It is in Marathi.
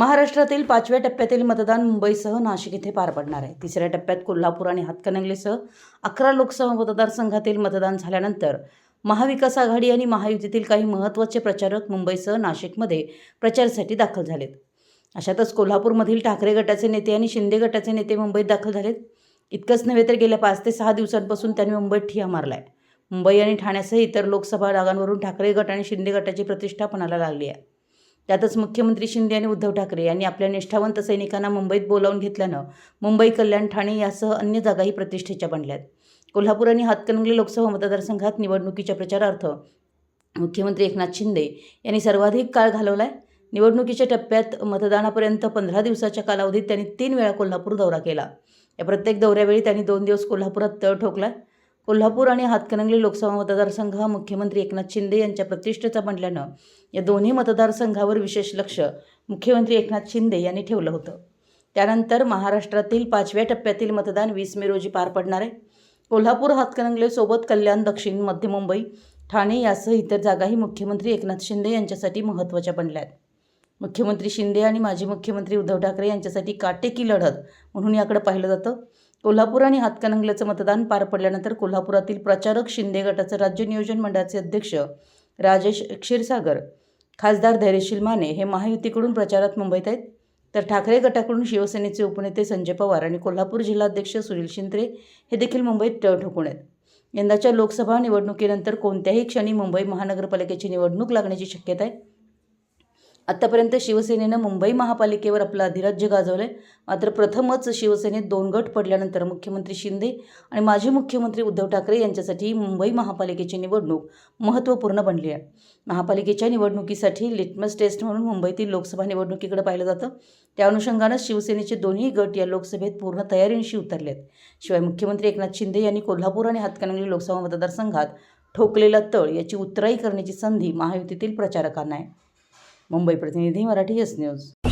महाराष्ट्रातील पाचव्या टप्प्यातील मतदान मुंबईसह नाशिक इथे पार पडणार आहे. तिसऱ्या टप्प्यात कोल्हापूर आणि हातकणंगलेसह अकरा लोकसभा मतदारसंघातील मतदान झाल्यानंतर महाविकास आघाडी आणि महायुतीतील काही महत्त्वाचे प्रचारक मुंबईसह नाशिकमध्ये प्रचारासाठी दाखल झालेत. अशातच कोल्हापूरमधील ठाकरे गटाचे नेते आणि शिंदे गटाचे नेते मुंबईत दाखल झालेत. इतकंच नव्हे तर गेल्या पाच ते सहा दिवसांपासून त्यांनी मुंबईत ठिया मारला आहे मुंबई आणि ठाण्यासह इतर लोकसभा जागांवरून ठाकरे गट आणि शिंदे गटाची प्रतिष्ठा पणाला लागली आहे. त्यातच मुख्यमंत्री शिंदे आणि उद्धव ठाकरे यांनी आपल्या निष्ठावंत सैनिकांना मुंबईत बोलावून घेतल्यानं मुंबई कल्याण ठाणे यासह अन्य जागाही प्रतिष्ठेच्या बनल्यात. कोल्हापूर आणि हातकणंगले लोकसभा मतदारसंघात निवडणुकीच्या प्रचारार्थ मुख्यमंत्री एकनाथ शिंदे यांनी सर्वाधिक काळ घालवला आहे निवडणुकीच्या टप्प्यात मतदानापर्यंत पंधरा दिवसाच्या कालावधीत त्यांनी तीन वेळा कोल्हापूर दौरा केला. या प्रत्येक दौऱ्यावेळी त्यांनी दोन दिवस कोल्हापुरात तळ ठोकला कोल्हापूर आणि हातकणंगले लोकसभा मतदारसंघ हा मुख्यमंत्री एकनाथ शिंदे यांच्या प्रतिष्ठेचा बनल्यानं या दोन्ही मतदारसंघावर विशेष लक्ष मुख्यमंत्री एकनाथ शिंदे यांनी ठेवलं होतं. त्यानंतर महाराष्ट्रातील पाचव्या टप्प्यातील मतदान वीस मे रोजी पार पडणार आहे. कोल्हापूर हातकणंगलेसोबत कल्याण दक्षिण मध्य मुंबई ठाणे यासह इतर जागाही मुख्यमंत्री एकनाथ शिंदे यांच्यासाठी महत्त्वाच्या बनल्या आहेत. मुख्यमंत्री शिंदे आणि माजी मुख्यमंत्री उद्धव ठाकरे यांच्यासाठी काटेकी लढत म्हणून याकडे पाहिलं जातं. कोल्हापूर आणि हातकणंगल्याचं मतदान पार पडल्यानंतर कोल्हापुरातील प्रचारक शिंदे गटाचं राज्य नियोजन मंडळाचे अध्यक्ष राजेश क्षीरसागर खासदार धैर्यशील माने हे महायुतीकडून प्रचारात मुंबईत आहेत. तर ठाकरे गटाकडून शिवसेनेचे उपनेते संजय पवार आणि कोल्हापूर जिल्हाध्यक्ष सुनील शिंत्रे हे देखील मुंबईत टळ ठोकून आहेत. यंदाच्या लोकसभा निवडणुकीनंतर कोणत्याही क्षणी मुंबई महानगरपालिकेची निवडणूक लागण्याची शक्यता आहे. आत्तापर्यंत शिवसेनेनं मुंबई महापालिकेवर आपलं अधिराज्य गाजवलं आहे मात्र प्रथमच शिवसेनेत दोन गट पडल्यानंतर मुख्यमंत्री शिंदे आणि माजी मुख्यमंत्री उद्धव ठाकरे यांच्यासाठी मुंबई महापालिकेची निवडणूक महत्त्वपूर्ण बनली आहे. महापालिकेच्या निवडणुकीसाठी लिटमस टेस्ट म्हणून मुंबईतील लोकसभा निवडणुकीकडे पाहिलं जातं. त्या अनुषंगानं शिवसेनेचे दोन्ही गट या लोकसभेत पूर्ण तयारींशी उतरले आहेत शिवाय मुख्यमंत्री एकनाथ शिंदे यांनी कोल्हापूर आणि हातकणंगले लोकसभा मतदारसंघात ठोकलेला तळ याची उतराई करण्याची संधी महायुतीतील प्रचारकांना आहे. मुंबई प्रतिनिधी मराठी एस न्यूज